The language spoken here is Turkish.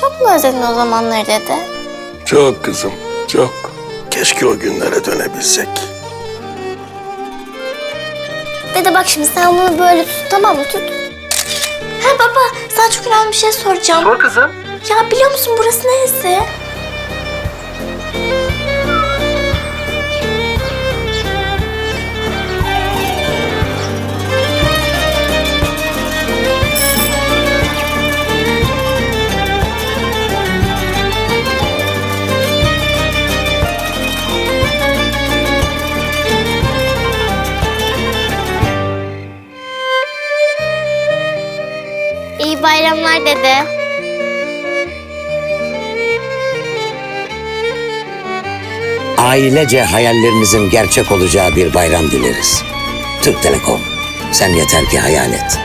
Çok mu özledin o zamanları dede? Çok kızım, çok. Keşke o günlere dönebilsek. Dede bak şimdi sen bunu böyle tut tamam mı? Tut. Ha baba sana çok önemli bir şey soracağım. Sor kızım. Ya biliyor musun burası neresi? İyi bayramlar dede. Ailece hayallerinizin gerçek olacağı bir bayram dileriz. Türk Telekom, sen yeter ki hayal et.